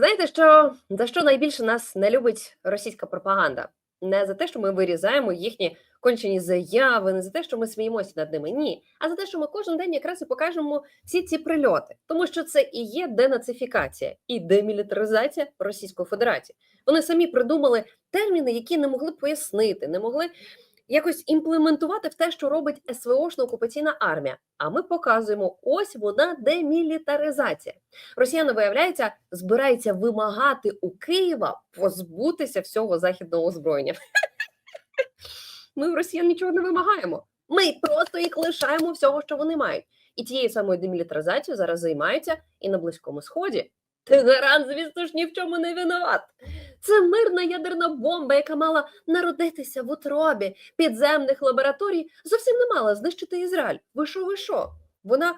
Знаєте, що за що найбільше нас не любить російська пропаганда? Не за те, що ми вирізаємо їхні кончені заяви, не за те, що ми сміємося над ними. Ні, а за те, що ми кожен день якраз і покажемо всі ці прильоти, тому що це і є денацифікація і демілітаризація Російської Федерації. Вони самі придумали терміни, які не могли пояснити, не могли якось імплементувати в те, що робить СВОшна окупаційна армія. А ми показуємо, ось вона демілітаризація. Росіяни, виявляється, збираються вимагати у Києва позбутися всього західного озброєння. Ми в росіян нічого не вимагаємо. Ми просто їх лишаємо всього, що вони мають. І тією самою демілітаризацією зараз займаються і на Близькому Сході. Тегеран, звісно ж, ні в чому не винуват. Це мирна ядерна бомба, яка мала народитися в утробі підземних лабораторій, зовсім не мала знищити Ізраїль. Ви що, ви що? Вона,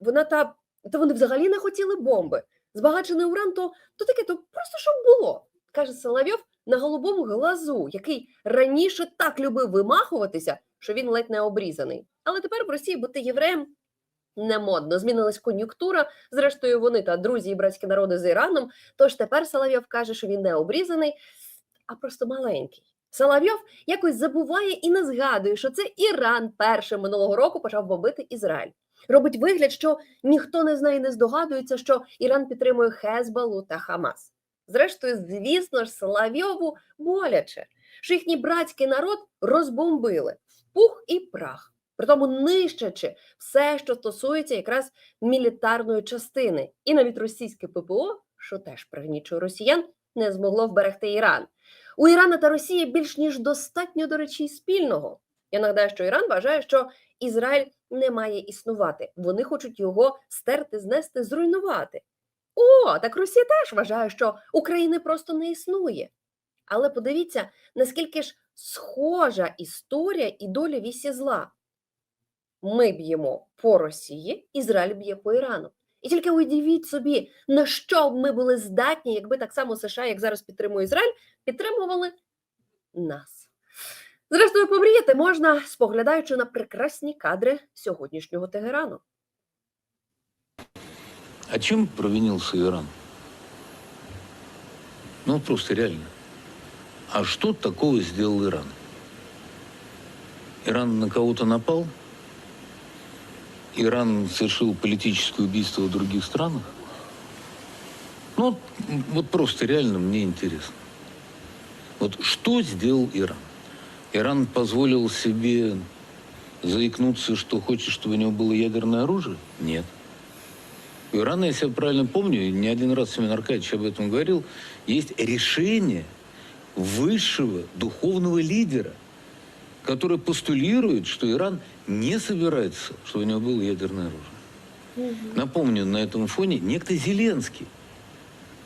вона та, та вони взагалі не хотіли бомби. Збагачений уран, то, то таке, то просто щоб було, каже Соловйов на голубому глазу, який раніше так любив вимахуватися, що він ледь не обрізаний. Але тепер в Росії бути євреєм не модно. Змінилась кон'юнктура. Зрештою, вони та друзі і братські народи з Іраном. Тож тепер Соловйов каже, що він не обрізаний, а просто маленький. Соловйов якось забуває і не згадує, що це Іран першим минулого року почав бомбити Ізраїль. Робить вигляд, що ніхто не знає, і не здогадується, що Іран підтримує Хезбалу та Хамас. Зрештою, звісно ж, Соловйову боляче, що їхній братський народ розбомбили пух і прах, притому нищачи все, що стосується якраз мілітарної частини, і навіть російське ППО, що теж пригнічує росіян, не змогло вберегти Іран. У Ірана та Росії більш ніж достатньо, до речі, спільного. Я нагадаю, що Іран вважає, що Ізраїль не має існувати. Вони хочуть його стерти, знести, зруйнувати. О, так Росія теж вважає, що України просто не існує. Але подивіться, наскільки ж схожа історія і доля вісі зла. Ми б'ємо по Росії, Ізраїль б'є по Ірану. І тільки уявіть собі, на що б ми були здатні, якби так само США, як зараз підтримує Ізраїль, підтримували нас. Зрештою, помріяти можна, споглядаючи на прекрасні кадри сьогоднішнього Тегерану. А чем провинился Иран? Ну, просто реально. А что такого сделал Иран? Иран на кого-то напал? Иран совершил политическое убийство в других странах? Ну, вот- просто реально мне интересно. Вот что сделал Иран? Иран позволил себе заикнуться, что хочет, чтобы у него было ядерное оружие? Нет. У Ирана, если я правильно помню, не один раз Семен Аркадьевич об этом говорил, есть решение высшего духовного лидера, который постулирует, что Иран не собирается, чтобы у него было ядерное оружие. Напомню, на этом фоне некто Зеленский,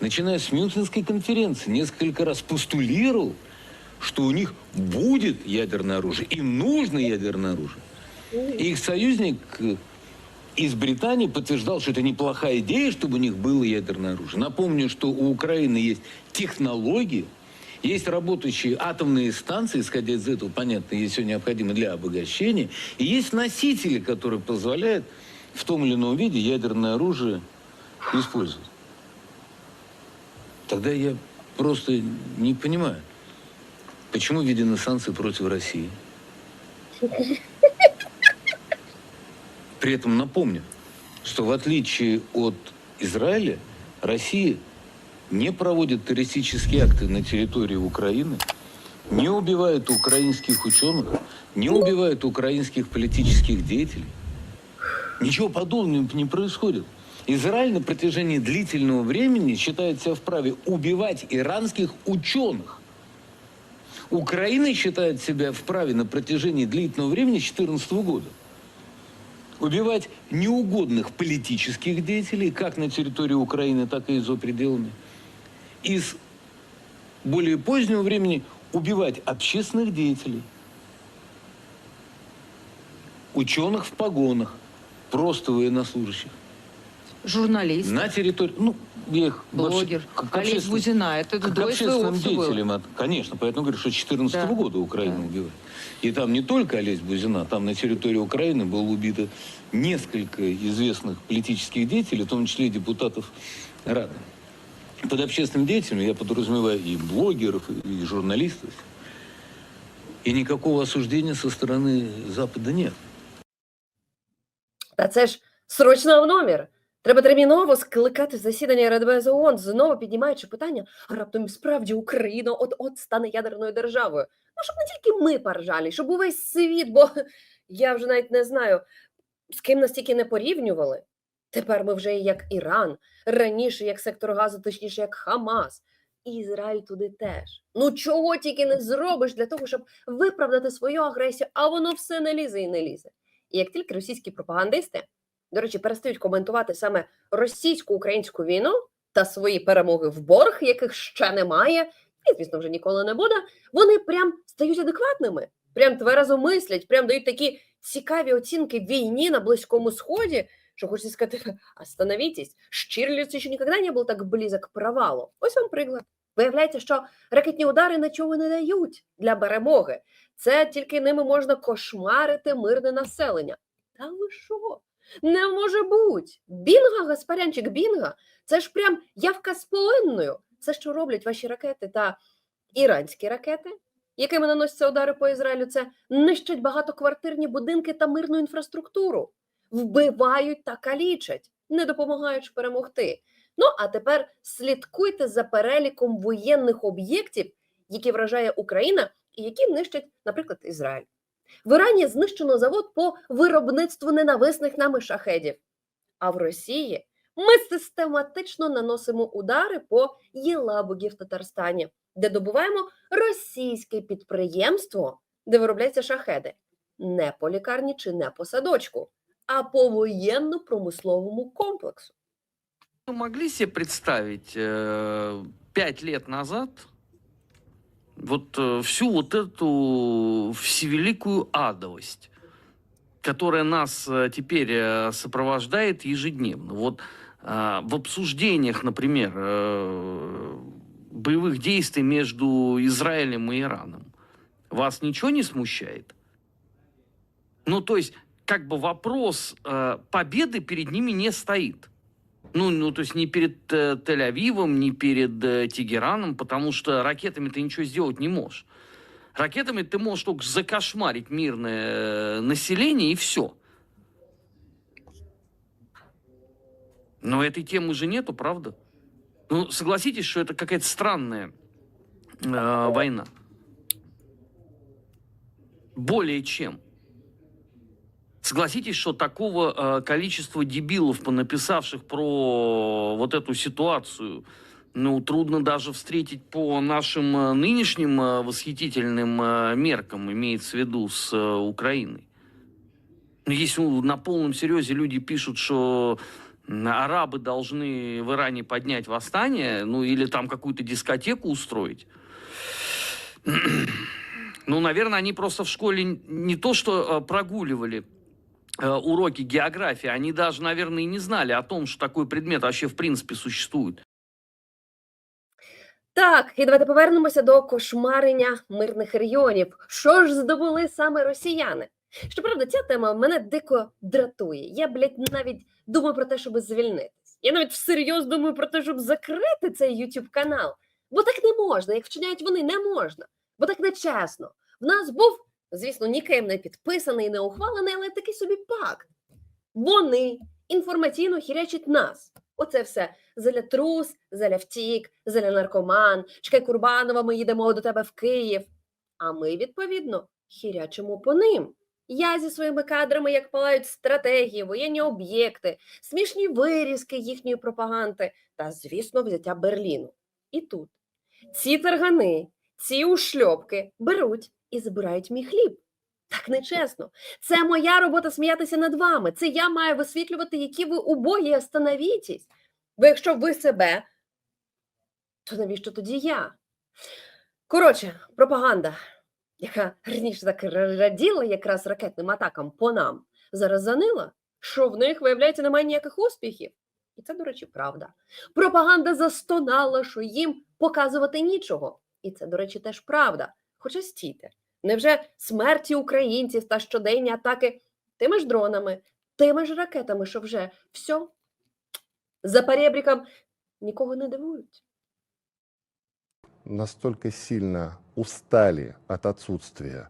начиная с Мюнхенской конференции, несколько раз постулировал, что у них будет ядерное оружие, им нужно ядерное оружие. И их союзник э, из Британии подтверждал, что это неплохая идея, чтобы у них было ядерное оружие. Напомню, что у Украины есть технологии, есть работающие атомные станции, исходя из этого, понятно, есть все необходимо для обогащения, и есть носители, которые позволяют в том или ином виде ядерное оружие использовать. Тогда я просто не понимаю, почему введены санкции против России. При этом напомню, что в отличие от Израиля, Россия не проводит террористические акты на территории Украины, не убивает украинских ученых, не убивает украинских политических деятелей. Ничего подобного не происходит. Израиль на протяжении длительного времени считает себя вправе убивать иранских ученых. Украина считает себя вправе на протяжении длительного времени, с 2014 года, убивать неугодных политических деятелей, как на территории Украины, так и за пределами. И с более позднего времени убивать общественных деятелей, ученых в погонах, просто военнослужащих. Журналист, На территории, ну, я их блогер, вообще общественным- Бузина. Это до СВО общественным всё было. конечно, поэтому говорю, что 2014 Да. года Украина Да. убивает. И там не только Олесь Бузина, там на территории Украины было убито несколько известных политических деятелей, в том числе и депутатов Рады. Под общественным деятелем я подразумеваю и блогеров, и журналистов. И никакого осуждения со стороны Запада нет. Та це ж срочно в номер. Треба терміново скликати засідання Радбезу ООН, знову піднімаючи питання, а раптом справді Україна от-от стане ядерною державою. Ну, щоб не тільки ми поржали, щоб увесь світ, бо я вже навіть не знаю, з ким нас тільки не порівнювали. Тепер ми вже як Іран, раніше як сектор газу, точніше, як Хамас. І Ізраїль туди теж. Ну чого тільки не зробиш для того, щоб виправдати свою агресію, а воно все не лізе і не лізе. І як тільки російські пропагандисти, до речі, перестають коментувати саме російсько-українську війну та свої перемоги в борг, яких ще немає, і, звісно, вже ніколи не буде, вони прям стають адекватними, прям тверезо мислять, прям дають такі цікаві оцінки війні на Близькому Сході, що хочеться сказати, остановітесь, Штірліц ще ніколи не був так близок к провалу. Ось вам приклад. Виявляється, що ракетні удари нічого не дають для перемоги. Це тільки ними можна кошмарити мирне населення. Та ви що? Не може бути. Бінга, гаспарянчик, бінга. Це ж прям явка з полинною. Це що роблять ваші ракети та іранські ракети, якими наносяться удари по Ізраїлю, це нищать багатоквартирні будинки та мирну інфраструктуру, вбивають та калічать, не допомагаючи перемогти. Ну а тепер слідкуйте за переліком воєнних об'єктів, які вражає Україна і які нищать, наприклад, Ізраїль. В Ірані знищено завод по виробництву ненависних нами шахедів. А в Росії ми систематично наносимо удари по Єлабугі в Татарстані, де добуваємо російське підприємство, де виробляються шахеди. Не по лікарні чи не по садочку, а по воєнно-промисловому комплексу. Вы могли себе представить э, пять лет назад вот э, всю вот эту всевеликую адовость, которая нас э, теперь э, сопровождает ежедневно? Вот э, в обсуждениях, например, э, боевых действий между Израилем и Ираном вас ничего не смущает? Ну, то есть, как бы вопрос э, победы перед ними не стоит. Ну, ну, то есть не перед э, Тель-Авивом, не перед э, Тегераном, потому что ракетами ты ничего сделать не можешь. Ракетами ты можешь только закошмарить мирное э, население и все. Но этой темы же нету, правда? Ну, согласитесь, что это какая-то странная э, война. Более чем. Согласитесь, что такого э, количества дебилов, понаписавших про вот эту ситуацию, ну, трудно даже встретить по нашим э, нынешним э, восхитительным меркам, имеется в виду с Украиной. Ну, Если ну, на полном серьезе люди пишут, что арабы должны в Иране поднять восстание, ну, или там какую-то дискотеку устроить, ну, наверное, они просто в школе не то что прогуливали уроки географии, они даже, наверное, и не знали о том, что такой предмет вообще в принципе существует. Так, і давайте повернемося до кошмарення мирних регіонів. Що ж здобули саме росіяни? Щоправда, ця тема мене дико дратує. Я, блядь, навіть думаю про те, щоб звільнитись. Я навіть всерйоз думаю про те, щоб закрити цей YouTube канал. Бо так не можна, як вчиняють вони, не можна. Бо так не чесно. В нас був, звісно, ніким не підписаний, не ухвалений, але такий собі пакт. Вони інформаційно хірячать нас. Оце все заля трус, заля втік, заля наркоман. Чекай Курбанова, ми їдемо до тебе в Київ. А ми, відповідно, хірячимо по ним. Я зі своїми кадрами, як палають стратегії, воєнні об'єкти, смішні вирізки їхньої пропаганди та, звісно, взяття Берліну. І тут ці таргани, ці ушльопки беруть і забирають мій хліб. Так нечесно. Це моя робота сміятися над вами. Це я маю висвітлювати, які ви убогі, остановітесь. Бо якщо ви себе, то навіщо тоді я? Коротше, пропаганда, яка раніше так раділа якраз ракетним атакам по нам, зараз занила, що в них, виявляється, немає ніяких успіхів. І це, до речі, правда. Пропаганда застонала, що їм показувати нічого. І це, до речі, теж правда. Хоча стійте, невже смерті українців та щоденні атаки тими ж дронами, тими ж ракетами, що вже все за перебріком нікого не дивують? настолько сильно устали от отсутствия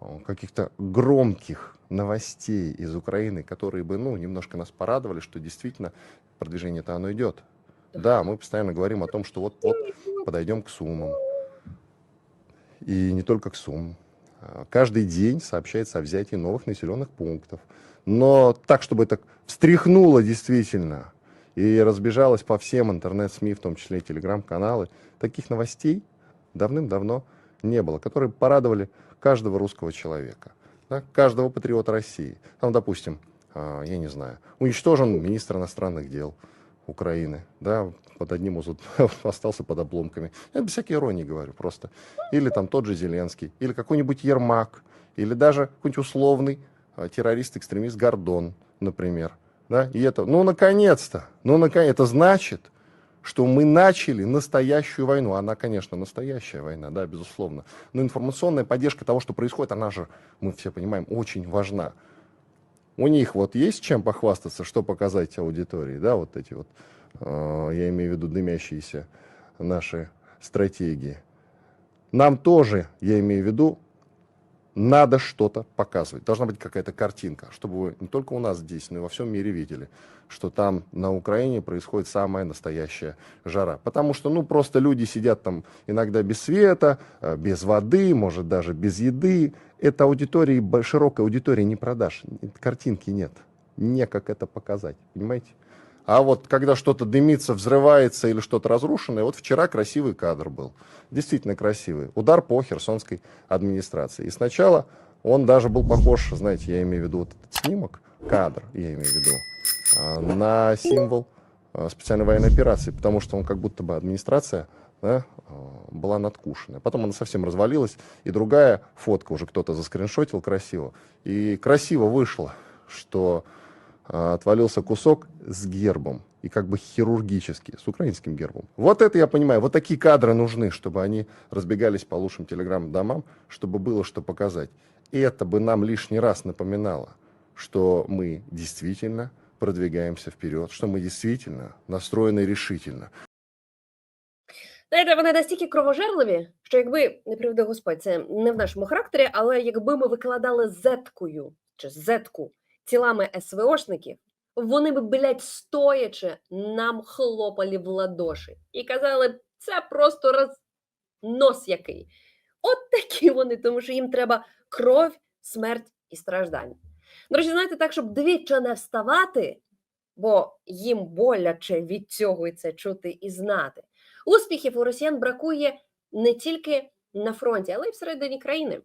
э, каких-то громких новостей из Украины, которые бы, ну, немножко нас порадовали, что действительно продвижение-то оно идет. Да, мы постоянно говорим о том, что вот-вот подойдем к суммам. И не только к суммам. А, Каждый день сообщается о взятии новых населенных пунктов. Но так, чтобы это встряхнуло действительно и разбежалось по всем интернет-СМИ, в том числе и телеграм-каналы, таких новостей давным-давно не было, которые порадовали каждого русского человека, да, каждого патриота России. Там, допустим, а, я не знаю, уничтожен министр иностранных дел Украины, да, под одним вот остался под обломками. Я без всякой иронии говорю просто. Или там тот же Зеленский, или какой-нибудь Ермак, или даже какой-нибудь условный а, террорист-экстремист Гордон, например. Да? И это, ну, наконец-то, ну, наконец, это значит, что мы начали настоящую войну. Она, конечно, настоящая война, да, безусловно. Но информационная поддержка того, что происходит, она же, мы все понимаем, очень важна. У них вот есть чем похвастаться, что показать аудитории, да, вот эти вот, э, я имею в виду дымящиеся наши стратегии. Нам тоже, я имею в виду, надо что-то показывать. Должна быть какая-то картинка, чтобы вы не только у нас здесь, но и во всем мире видели, что там на Украине происходит самая настоящая жара. Потому что, ну, просто люди сидят там иногда без света, э, без воды, может, даже без еды. Это аудитории, широкой аудитории не продашь. Картинки нет. Не как это показать, понимаете? А вот когда что-то дымится, взрывается или что-то разрушенное, вот вчера красивый кадр был. Действительно красивый. Удар по херсонской администрации. И сначала он даже был похож, знаете, я имею в виду вот этот снимок, кадр, я имею в виду, а, на символ а, специальной военной операции, потому что он как будто бы администрация да, а, была надкушена. Потом она совсем развалилась, и другая фотка уже кто-то заскриншотил красиво. И красиво вышло, что отвалился кусок с гербом и как бы хирургически, с украинским гербом. Вот это я понимаю, вот такие кадры нужны, чтобы они разбегались по лучшим телеграм-домам, чтобы было что показать. И это бы нам лишний раз напоминало, что мы действительно продвигаемся вперед, что мы действительно настроены решительно. Знаєте, вони настільки кровожерливі, що якби не приведе Господь, це не в нашому характері, але якби ми викладали зеткою чи зетку тілами СВОшників, вони б, блядь, стоячи, нам хлопали в ладоші і казали це просто рознос який. От такі вони, тому що їм треба кров, смерть і страждання. До речі, знаєте, так, щоб двічі не вставати, бо їм боляче від цього і це чути і знати. Успіхів у росіян бракує не тільки на фронті, але й всередині країни.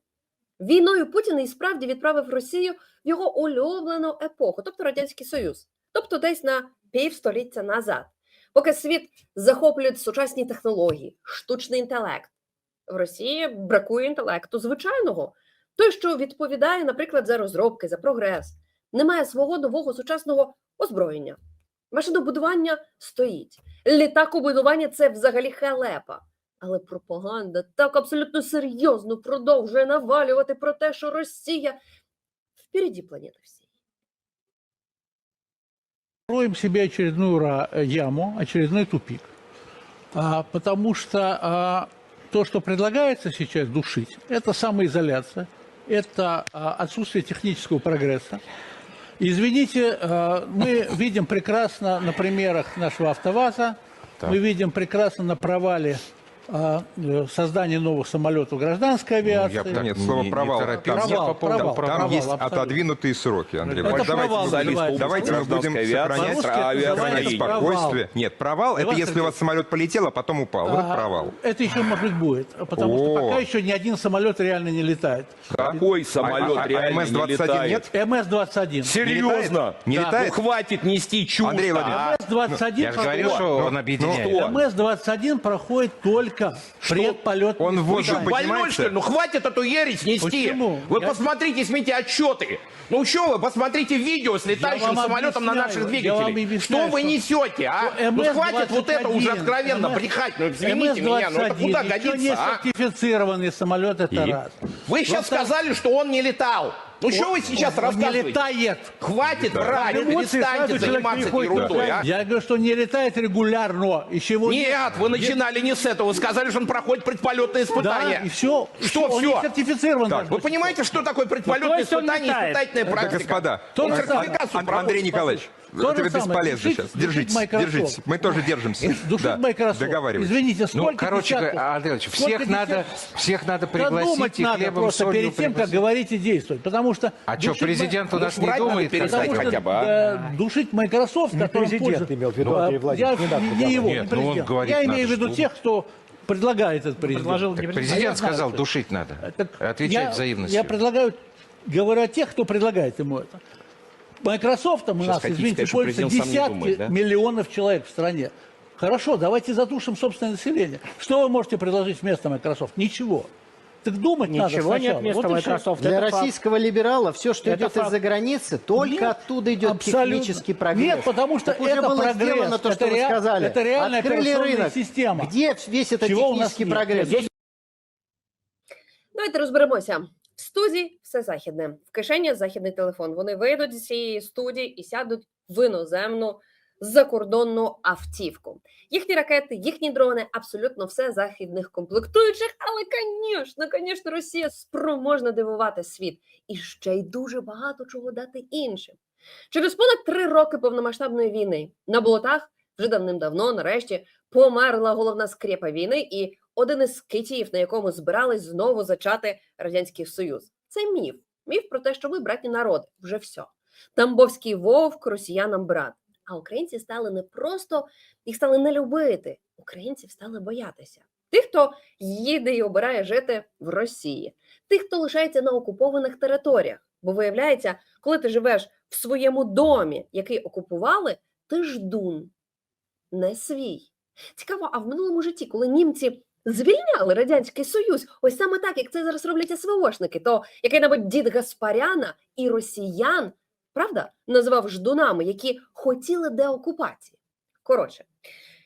Війною Путін і справді відправив Росію в його улюблену епоху, тобто Радянський Союз, тобто десь на півстоліття назад, поки світ захоплюють сучасні технології, штучний інтелект. В Росії бракує інтелекту звичайного, той, що відповідає, наприклад, за розробки, за прогрес, немає свого нового сучасного озброєння. Машинобудування стоїть. Літакобудування це взагалі халепа. Але пропаганда так абсолютно серйозно продовжує навалювати про те, що Росія впереді планети всієї. Строим себе очередную ра- э, яму, очередной тупик. А, потому что а, то, что предлагается сейчас душить, это самоизоляция, это а, отсутствие технического прогресса. Извините, а, мы видим прекрасно на примерах нашего АвтоВАЗа, мы видим прекрасно на провале а, э, создания новых самолетов гражданской авиации. Я бы так- Нет, слово не- не провал. Там, Провал, там- провал, там провал, есть абсолютно. отодвинутые сроки, Андрей. Это давайте провал мы будем- называется. давайте мы будем сохранять, сохранять провал. спокойствие. Нет, провал это если у вас самолет полетел, а потом упал. Вот это А, провал. Это еще, может быть, будет, потому что пока еще ни один самолет реально не летает. Какой самолет А- а- а реально не МС-21 летает? нет? МС-21. Серьезно? Не Да. летает? Ну хватит нести чушь. Андрей Владимирович, МС-21 Я же говорил, проходит- что он объединяет. что? МС-21 проходит только предполет. Он Вы Вот что, вы больной, что ли? Ну хватит эту ересь нести. Почему? Вы Я- посмотрите, снимите отчеты. Ну что вы, посмотрите видео с летающим самолетом на объясняю, наших я вам двигателей. объясняю, Что вы что- несете, а? что Ну хватит вот это уже МС-21, откровенно МС- брехать. Ну извините меня, ну это МС-21 куда еще не годится, а? сертифицированный самолет, это И? раз. Вы сейчас Во-вторых, сказали, что он не летал. Ну что вы сейчас Он не рассказываете? летает. Хватит врать, Эмоции перестаньте сразу человек заниматься этой переходит на ерундой, а. Я говорю, что не летает регулярно. И чего Нет, вы начинали не с этого. Вы сказали, что он проходит предполетные Да, испытания. и все. Что он все? не сертифицирован. Так, даже Вы до сих понимаете, что такое предполетное есть он испытание и летает. испытательная Это, практика? господа, То Он же самое. сертификацию Ан- проходит. Андрей Николаевич, То это бесполезно Душить- сейчас. Держитесь, Microsoft. держитесь. Мы тоже держимся. Душить Да, Microsoft. договаривайтесь. Извините, сколько Ну, короче, Андрей сколько всех надо, всех надо пригласить и надо хлебом просто перед тем, как говорить и действовать. Потому что... А что, президент у Ми- нас не думает? Потому хотя бы, а? э, душить Microsoft, которым президент имел в виду, А, Андрей Я Владимирович, не надо не его, Нет, не ну, он президент. говорит, Я имею в виду тех, кто предлагает этот президент. Предложил не Так президент. А я сказал, душить надо. Так Отвечать я, взаимностью. Я предлагаю, говорю о тех, кто предлагает ему это. Microsoft у нас, хотите извините, что сам не десятки думает, да? миллионов человек в стране. Хорошо, давайте задушим собственное население. Что вы можете предложить вместо Microsoft? Ничего. Так думать надо Ничего сначала. нет вместо Вот. Microsoft. Для Это факт. российского либерала все, что Это идет факт. из-за границы, только Нет, оттуда идет абсолютно. технический прогресс. Нет, потому что Так уже это было прогресс, сделано то, что это вы ре- сказали. это реальная Открыли рынок. система. Где весь этот Чего у нас технический прогресс? Нет, Давайте розберемося. В студії все західне, в кишені західний телефон. Вони вийдуть з цієї студії і сядуть в іноземну закордонну автівку. Їхні ракети, їхні дрони, абсолютно все західних комплектуючих. Але, звісно, звісно, Росія спроможна дивувати світ і ще й дуже багато чого дати іншим. Через понад три роки повномасштабної війни на болотах вже давним-давно, нарешті, померла головна скрепа війни і один із китів, на якому збирались знову зачати радянський союз. Це міф. Міф про те, що ми братні народи. Вже все. Тамбовський вовк росіянам брат. А українці стали не просто їх стали не любити. Українців стали боятися. Тих, хто їде і обирає жити в Росії, тих, хто лишається на окупованих територіях. Бо виявляється, коли ти живеш в своєму домі, який окупували, ти ждун, не свій. Цікаво, а в минулому житті, коли німці звільняли Радянський Союз, ось саме так, як це зараз роблять СВОшники, то який-небудь дід Гаспаряна і росіян, правда, називав ждунами, які хотіли деокупації. Коротше,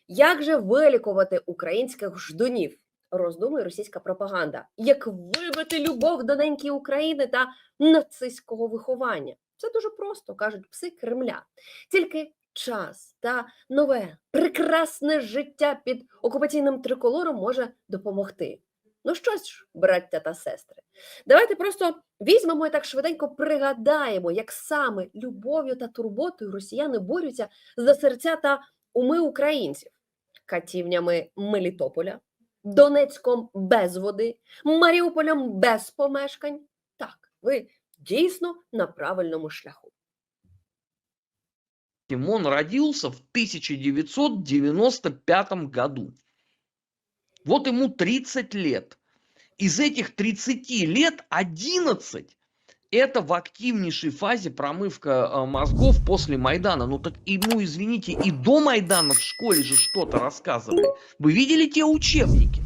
як же вилікувати українських ждунів? Роздумує російська пропаганда, як вибити любов до неньки України та нацистського виховання. Це дуже просто кажуть пси Кремля. Тільки час та нове прекрасне життя під окупаційним триколором може допомогти. Ну що ж, браття та сестри, давайте просто візьмемо і так швиденько пригадаємо, як саме любов'ю та турботою росіяни борються за серця та уми українців, катівнями Мелітополя, Донецьком без води, Маріуполем без помешкань. Так, ви дійсно на правильному шляху. Он родился в 1995 году. Вот ему 30 лет. Из этих 30 лет 11 это в активнейшей фазе промывка э, мозгов после Майдана. Ну так ему, извините, и до Майдана в школе же что-то рассказывали. Вы видели те учебники?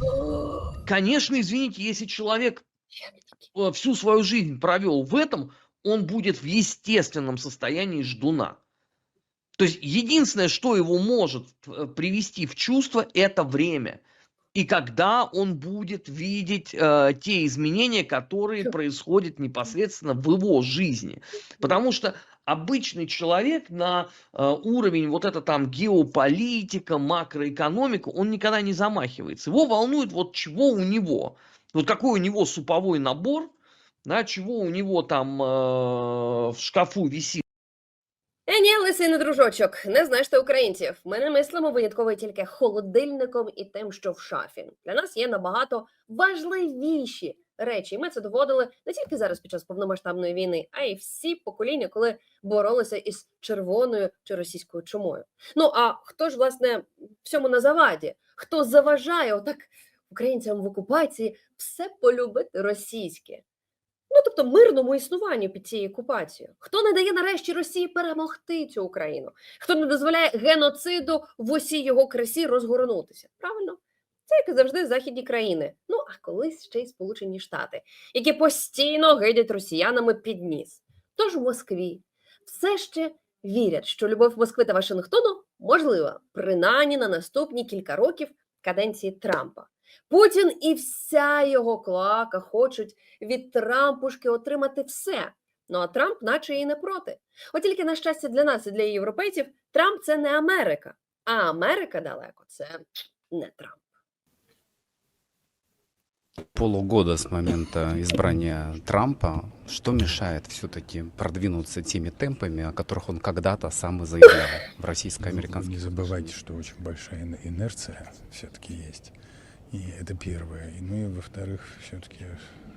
Конечно, извините, если человек э, всю свою жизнь провел в этом, он будет в естественном состоянии ждуна. То есть единственное, что его может э, привести в чувство, это время. И когда он будет видеть э, те изменения, которые происходят непосредственно в его жизни. Потому что обычный человек на э, уровень вот это там геополитика, макроэкономика, он никогда не замахивается. Его волнует вот чего у него. Вот какой у него суповой набор, да, чего у него там э, в шкафу висит. Е, ні, лисий дружочок, не знаєш ти українців. Ми не мислимо винятково тільки холодильником і тим, що в шафі. Для нас є набагато важливіші речі. Ми це доводили не тільки зараз під час повномасштабної війни, а й всі покоління, коли боролися із червоною чи російською чумою. Ну а хто ж власне всьому на заваді? Хто заважає отак українцям в окупації все полюбити російське? Ну, тобто мирному існуванню під цією окупацією. Хто не дає нарешті Росії перемогти цю Україну? Хто не дозволяє геноциду в усій його красі розгорнутися? Правильно? Це як завжди західні країни. Ну а колись ще й Сполучені Штати, які постійно гидять росіянами під ніс. Тож в Москві все ще вірять, що любов Москви та Вашингтону можлива, принаймні на наступні кілька років каденції Трампа. Путін і вся його клака хочуть від Трампушки отримати все. Ну а Трамп, наче і не проти. От тільки на щастя для нас і для європейців, Трамп це не Америка, а Америка далеко це не Трамп. полугода с момента избрания Трампа, что мешает все-таки продвинуться теми темпами, о которых он когда-то сам и заявлял в Не российско-американских забывайте, что очень большая ин- инерция все-таки есть. И это первое. И, ну и во-вторых, все-таки,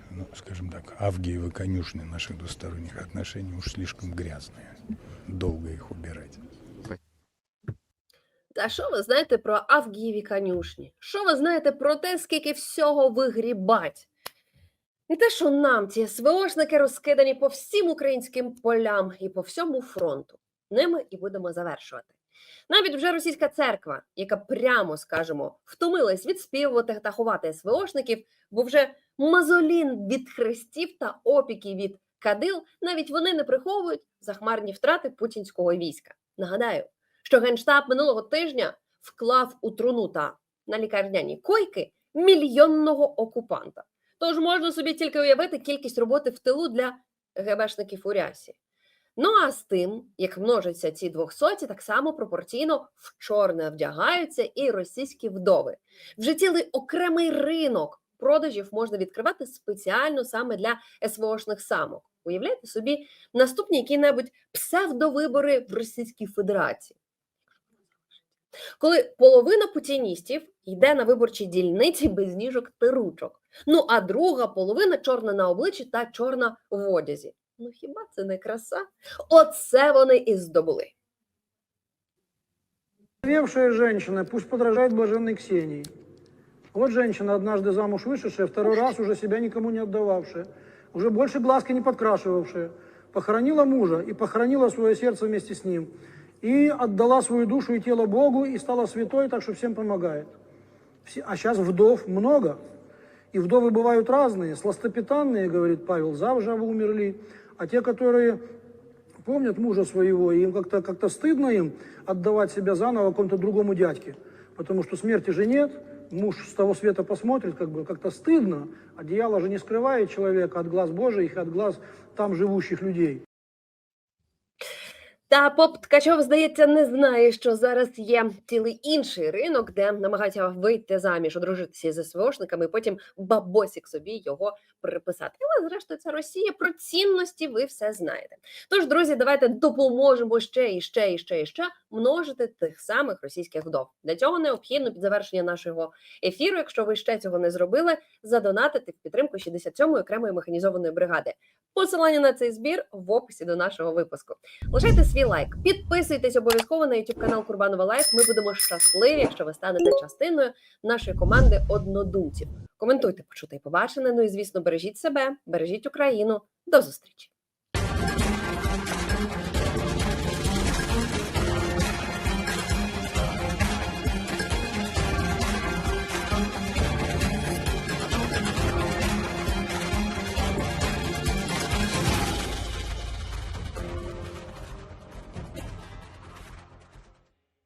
ну, скажем так, авгиевы конюшни наших двусторонних отношений уж слишком грязные. Долго их убирать. Та що ви знаєте про Авгієві конюшні? Що ви знаєте про те, скільки всього вигрібать? І те, що нам ці СВОшники розкидані по всім українським полям і по всьому фронту. Ними і будемо завершувати. Навіть вже російська церква, яка прямо скажемо втомилась відспівувати та ховати СВОшників, бо вже мазолін від хрестів та опіки від кадил, навіть вони не приховують захмарні втрати путінського війська. Нагадаю, що генштаб минулого тижня вклав у труну та на лікарняні койки мільйонного окупанта. Тож можна собі тільки уявити кількість роботи в тилу для ГБшників у рясі. Ну а з тим, як множаться ці двохсоті, так само пропорційно в чорне вдягаються і російські вдови. Вже цілий окремий ринок продажів можна відкривати спеціально саме для СВОшних самок. Уявляєте собі наступні які-небудь псевдовибори в Російській Федерації. Коли половина путіністів йде на виборчі дільниці без ніжок та ручок, ну а друга половина чорна на обличчі та чорна в одязі. Ну хіба це не краса? Оце вони і здобули. Овдовевшая женщина, пусть подражает блаженной Ксении. Вот женщина, однажды замуж вышедшая, второй раз уже себя никому не отдававшая, уже больше глазки не подкрашивавшая, похоронила мужа и похоронила свое сердце вместе с ним, и отдала свою душу и тело Богу, и стала святой, так что всем помогает. Все- А сейчас вдов много, и вдовы бывают разные, сластопитанные, говорит Павел, завжа умерли, а те, которые помнят мужа своего, и им как-то как стыдно им отдавать себя заново какому-то другому дядьке. Потому что смерти же нет, муж с того света посмотрит, как бы как-то стыдно. Одеяло же не скрывает человека от глаз Божьих и от глаз там живущих людей. Та поп Ткачов, здається, не знає, що зараз є цілий інший ринок, де намагаються вийти заміж, одружитися з СВОшниками, і потім бабосік собі його приписати. Але зрештою, це Росія про цінності. Ви все знаєте. Тож, друзі, давайте допоможемо ще і ще і ще і ще множити тих самих російських вдов. Для цього необхідно під завершення нашого ефіру, якщо ви ще цього не зробили, задонатити в підтримку 67-ї окремої механізованої бригади. Посилання на цей збір в описі до нашого випуску. Лишайте свій лайк, підписуйтесь обов'язково на YouTube канал Курбанова Лайф. Ми будемо щасливі, якщо ви станете частиною нашої команди однодумців. Коментуйте, почути і побачене. Ну і звісно, бережіть себе, бережіть Україну. До зустрічі!